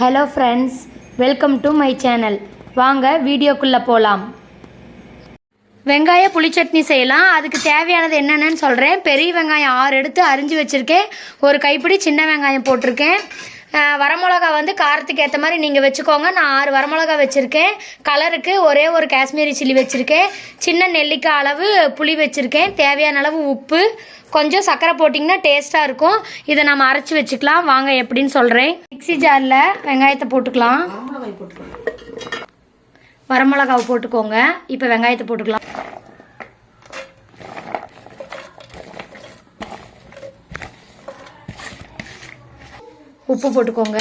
Hello friends welcome to my channel வாங்க வீடியோக்குள்ளே போகலாம் வெங்காய புளிச்சட்னி செய்யலாம். அதுக்கு தேவையானது என்னென்னு சொல்கிறேன் பெரிய வெங்காயம் ஆறு எடுத்து அரிஞ்சு வச்சுருக்கேன். ஒரு கைப்பிடி சின்ன வெங்காயம் போட்டிருக்கேன். வரமிளகா வந்து காரத்துக்கு ஏற்ற மாதிரி நீங்கள் வச்சுக்கோங்க. நான் ஆறு வரமிளகா வச்சுருக்கேன். கலருக்கு ஒரே ஒரு காஷ்மீரி சில்லி வச்சுருக்கேன். சின்ன நெல்லிக்காய் அளவு புளி வச்சுருக்கேன். தேவையான அளவு உப்பு. கொஞ்சம் சர்க்கரை போட்டிங்கன்னா டேஸ்ட்டாக இருக்கும். இதை நம்ம அரைச்சி வச்சுக்கலாம். வாங்க எப்படின்னு சொல்கிறேன் மிக்ஸி ஜாரில் வெங்காயத்தை போட்டுக்கலாம். வரமிளகாவை போட்டுக்கோங்க. இப்போ வெங்காயத்தை போட்டுக்கலாம். உப்பு போட்டுக்கோங்க.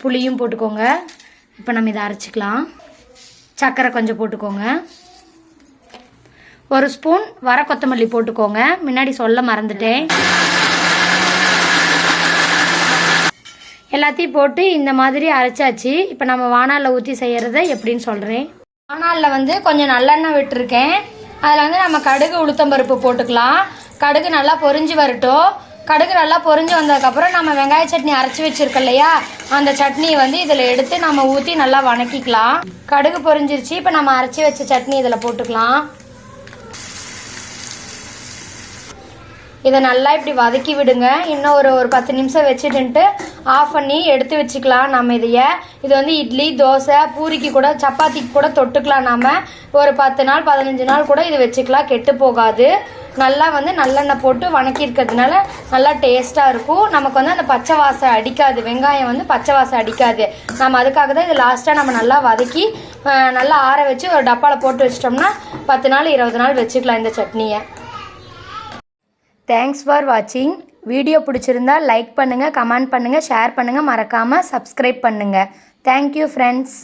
புளியும் போட்டுக்கோங்க. இப்போ நம்ம இதை அரைச்சிக்கலாம். சர்க்கரை கொஞ்சம் போட்டுக்கோங்க. ஒரு ஸ்பூன் வர கொத்தமல்லி போட்டுக்கோங்க. முன்னாடி சொல்ல மறந்துட்டேன். எல்லாத்தையும் போட்டு இந்த மாதிரி அரைச்சாச்சு. இப்போ நம்ம வானாலில் ஊற்றி செய்கிறத எப்படின்னு சொல்கிறேன் வானாலில் வந்து கொஞ்சம் நல்லெண்ணெய் விட்டுருக்கேன். அதில் வந்து நம்ம கடுகு உளுத்தம்பருப்பு போட்டுக்கலாம். கடுகு நல்லா பொறிஞ்சு வரட்டும். கடுகு நல்லா பொரிஞ்சு வந்ததுக்கப்புறம் நம்ம வெங்காய சட்னி அரைச்சி வச்சிருக்கோம் இல்லையா? அந்த சட்னியை வந்து இதில் எடுத்து நம்ம ஊற்றி நல்லா வணக்கிக்கலாம். கடுகு பொரிஞ்சிருச்சு. இப்போ நம்ம அரைச்சி வச்ச சட்னி இதில் போட்டுக்கலாம். இதை நல்லா இப்படி வதக்கி விடுங்க. இன்னும் ஒரு ஒரு பத்து நிமிஷம் வச்சுட்டுன்ட்டு ஆஃப் பண்ணி எடுத்து வச்சுக்கலாம் நம்ம இதைய. இது வந்து இட்லி தோசை பூரிக்கு கூட சப்பாத்திக்கு கூட தொட்டுக்கலாம் நாம். ஒரு பத்து நாள் பதினஞ்சு நாள் கூட இது வச்சுக்கலாம். கெட்டு போகாது. நல்லா வந்து நல்லெண்ணெய் போட்டு வணக்கியிருக்கிறதுனால நல்லா டேஸ்ட்டாக இருக்கும். நமக்கு வந்து அந்த பச்சை வாசம் அடிக்காது. வெங்காயம் வந்து பச்சை வாசம் அடிக்காது. நம்ம அதுக்காக தான் இது லாஸ்ட்டாக நம்ம நல்லா வதக்கி நல்லா ஆற வச்சு ஒரு டப்பாவில் போட்டு வச்சிட்டோம்னா பத்து நாள் இருபது நாள் வச்சுக்கலாம் இந்த சட்னியை. தேங்க்ஸ் ஃபார் வாட்சிங் வீடியோ பிடிச்சிருந்தா லைக் பண்ணுங்கள் கமெண்ட் பண்ணுங்கள் ஷேர் பண்ணுங்கள் மறக்காமல் சப்ஸ்கிரைப் பண்ணுங்கள் தேங்க்யூ ஃப்ரெண்ட்ஸ்